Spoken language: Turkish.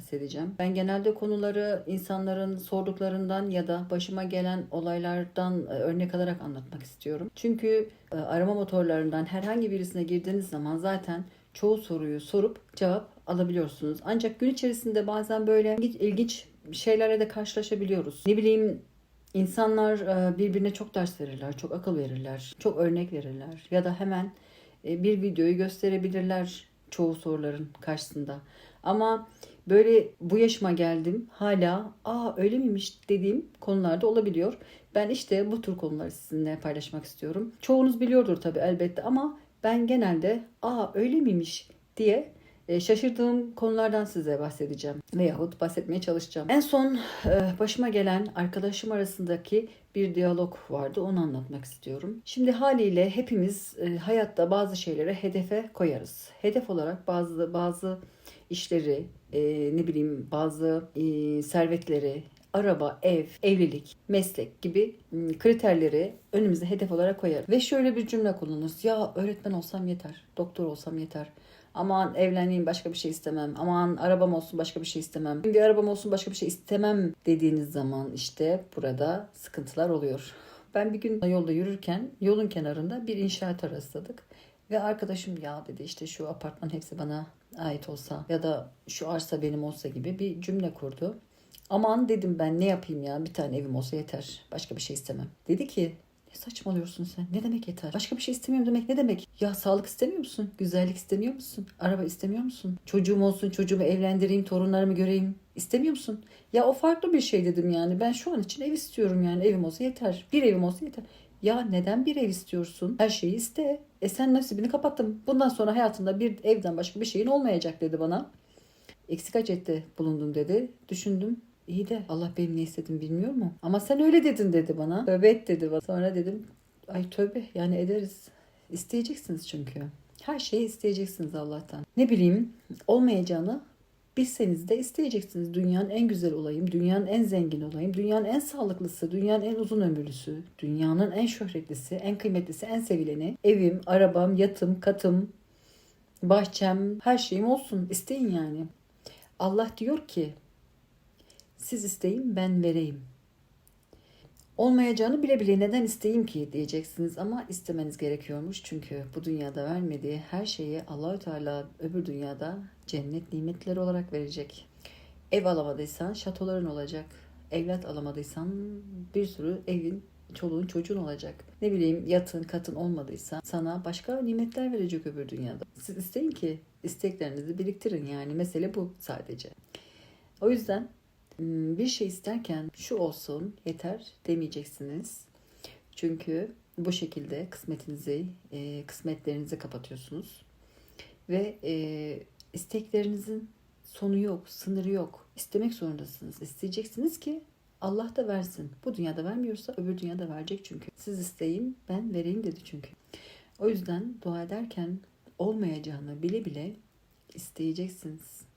bahsedeceğim. Ben genelde konuları insanların sorduklarından ya da başıma gelen olaylardan e, örnek alarak anlatmak istiyorum. Çünkü e, arama motorlarından herhangi birisine girdiğiniz zaman zaten çoğu soruyu sorup cevap alabiliyorsunuz. Ancak gün içerisinde bazen böyle ilginç- şeylerle de karşılaşabiliyoruz. Ne bileyim insanlar e, birbirine çok ders verirler, çok akıl verirler, çok örnek verirler ya da hemen bir videoyu gösterebilirler çoğu soruların karşısında. Ama böyle bu yaşıma geldim hala aa öyle miymiş dediğim konularda olabiliyor. Ben işte bu tür konuları sizinle paylaşmak istiyorum. Çoğunuz biliyordur tabii elbette ama ben genelde aa öyle miymiş diye e, şaşırdığım konulardan size bahsedeceğim veyahut bahsetmeye çalışacağım. En son e, başıma gelen arkadaşım arasındaki bir diyalog vardı onu anlatmak istiyorum. Şimdi haliyle hepimiz e, hayatta bazı şeylere hedefe koyarız. Hedef olarak bazı bazı işleri, e, ne bileyim bazı e, servetleri, araba, ev, evlilik, meslek gibi kriterleri önümüze hedef olarak koyar. Ve şöyle bir cümle kullanırız. Ya öğretmen olsam yeter, doktor olsam yeter. Aman evleneyim başka bir şey istemem. Aman arabam olsun başka bir şey istemem. Bir arabam olsun başka bir şey istemem dediğiniz zaman işte burada sıkıntılar oluyor. Ben bir gün yolda yürürken yolun kenarında bir inşaata rastladık. Ve arkadaşım ya dedi işte şu apartman hepsi bana ait olsa ya da şu arsa benim olsa gibi bir cümle kurdu. Aman dedim ben ne yapayım ya bir tane evim olsa yeter. Başka bir şey istemem. Dedi ki ne saçmalıyorsun sen? Ne demek yeter? Başka bir şey istemiyorum demek ne demek? Ya sağlık istemiyor musun? Güzellik istemiyor musun? Araba istemiyor musun? Çocuğum olsun, çocuğumu evlendireyim, torunlarımı göreyim. İstemiyor musun? Ya o farklı bir şey dedim yani. Ben şu an için ev istiyorum yani. Evim olsa yeter. Bir evim olsa yeter. Ya neden bir ev istiyorsun? Her şeyi iste. E sen nasibini kapattın. Bundan sonra hayatında bir evden başka bir şeyin olmayacak dedi bana. Eksik hacette bulundum dedi. Düşündüm. İyi de Allah benim ne istediğimi bilmiyor mu? Ama sen öyle dedin dedi bana. Tövbe et dedi bana. Sonra dedim ay tövbe yani ederiz. İsteyeceksiniz çünkü. Her şeyi isteyeceksiniz Allah'tan. Ne bileyim olmayacağını bilseniz de isteyeceksiniz. Dünyanın en güzel olayım, dünyanın en zengin olayım, dünyanın en sağlıklısı, dünyanın en uzun ömürlüsü, dünyanın en şöhretlisi, en kıymetlisi, en sevileni. Evim, arabam, yatım, katım, bahçem, her şeyim olsun. İsteyin yani. Allah diyor ki siz isteyin ben vereyim. Olmayacağını bile bile neden isteyeyim ki diyeceksiniz ama istemeniz gerekiyormuş. Çünkü bu dünyada vermediği her şeyi Allahü Teala öbür dünyada cennet nimetleri olarak verecek. Ev alamadıysan şatoların olacak. Evlat alamadıysan bir sürü evin, çoluğun, çocuğun olacak. Ne bileyim yatın, katın olmadıysa sana başka nimetler verecek öbür dünyada. Siz isteyin ki isteklerinizi biriktirin yani mesele bu sadece. O yüzden bir şey isterken şu olsun yeter demeyeceksiniz. Çünkü bu şekilde kısmetinizi, e, kısmetlerinizi kapatıyorsunuz. Ve e, isteklerinizin sonu yok, sınırı yok. İstemek zorundasınız. İsteyeceksiniz ki Allah da versin. Bu dünyada vermiyorsa öbür dünyada verecek çünkü. Siz isteyin, ben vereyim dedi çünkü. O yüzden dua ederken olmayacağını bile bile isteyeceksiniz.